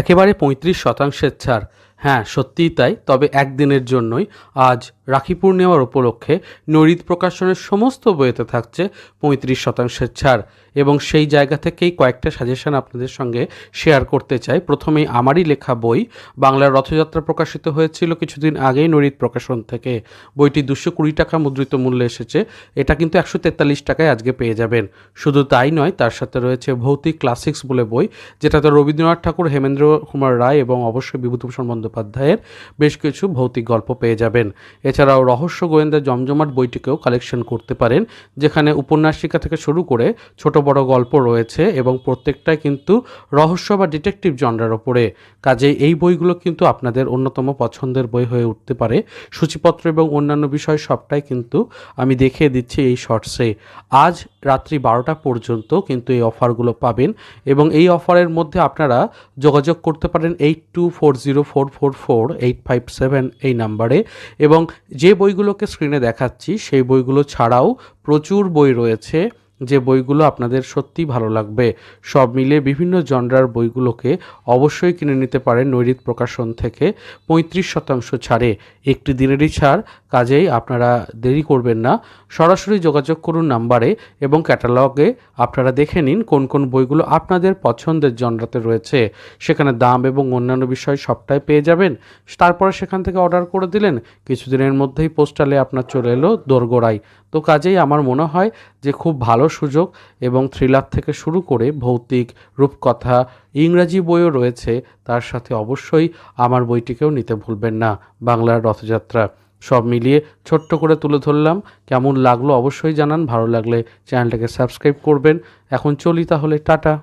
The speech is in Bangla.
একেবারে পঁয়ত্রিশ শতাংশের ছাড়। হ্যাঁ সত্যিই তাই। তবে একদিনের জন্যই আজ রাখি পূর্ণিমার উপলক্ষে নরিত প্রকাশনের সমস্ত বইতে থাকছে পঁয়ত্রিশ শতাংশের ছাড় এবং সেই জায়গা থেকেই কয়েকটা সাজেশন আপনাদের সঙ্গে শেয়ার করতে চাই। প্রথমেই আমারই লেখা বই, বাংলার রথযাত্রা প্রকাশিত হয়েছিল কিছুদিন আগেই নরিত প্রকাশন থেকে। বইটি দুশো কুড়ি টাকা মুদ্রিত মূল্যে এসেছে। এটা কিন্তু একশো তেতাল্লিশ টাকায় আজকে পেয়ে যাবেন। শুধু তাই নয়, তার সাথে রয়েছে ভৌতিক ক্লাসিক্স বলে বই, যেটাতে রবীন্দ্রনাথ ঠাকুর, হেমেন্দ্র কুমার রায় এবং অবশ্যই বিভূতিভূষণ বন্দ্যোপাধ্যায়ের বেশ কিছু ভৌতিক গল্প পেয়ে যাবেন। এছাড়াও রহস্য গোয়েন্দা জমজমাট বইটিকেও কালেকশন করতে পারেন, যেখানে উপন্যাসিকা থেকে শুরু করে ছোট বড় গল্প রয়েছে এবং প্রত্যেকটাই কিন্তু রহস্য বা ডিটেকটিভ জনরার ওপরে। কাজেই এই বইগুলো কিন্তু আপনাদের অন্যতম পছন্দের বই হয়ে উঠতে পারে। সূচিপত্র এবং অন্যান্য বিষয় সবটাই কিন্তু আমি দেখিয়ে দিচ্ছি এই শর্টসে আজ রাত্রি বারোটা পর্যন্ত কিন্তু এই অফারগুলো পাবেন এবং এই অফারের মধ্যে আপনারা যোগাযোগ করতে পারেন eight two four zero four four four eight five seven এই নাম্বারে এবং যে বইগুলোকে স্ক্রিনে দেখাচ্ছি সেই বইগুলো ছাড়াও প্রচুর বই রয়েছে। যে বইগুলো আপনাদের সত্যিই ভালো লাগবে। সব মিলে বিভিন্ন জনরার বইগুলোকে অবশ্যই কিনে নিতে পারেন নৈরিত প্রকাশন থেকে। পঁয়ত্রিশ শতাংশ ছাড়ে। একটি দিনেরই ছাড়, কাজেই আপনারা দেরি করবেন না। সরাসরি যোগাযোগ করুন নাম্বারে এবং ক্যাটালগে আপনারা দেখে নিন কোন কোন বইগুলো আপনাদের পছন্দের জনরাতে রয়েছে। সেখানে দাম এবং অন্যান্য বিষয় সবটাই পেয়ে যাবেন। তারপরে সেখান থেকে অর্ডার করে দিলেন। কিছুদিনের মধ্যেই পোস্টালে আপনার চলে এলো দোরগোড়াই তো কাজেই আমার মনে হয় যে খুব ভালো সুযোগ এবং থ্রিলার থেকে শুরু করে ভৌতিক, রূপকথা, ইংরাজি বইও রয়েছে। তার সাথে অবশ্যই আমার বইটিকেও নিতে ভুলবেন না। বাংলার রথযাত্রা। সব মিলিয়ে ছোট্ট করে তুলে ধরলাম। কেমন লাগল অবশ্যই জানান। ভালো লাগলে চ্যানেলটাকে সাবস্ক্রাইব করবেন। এখন চলি তাহলে। টাটা।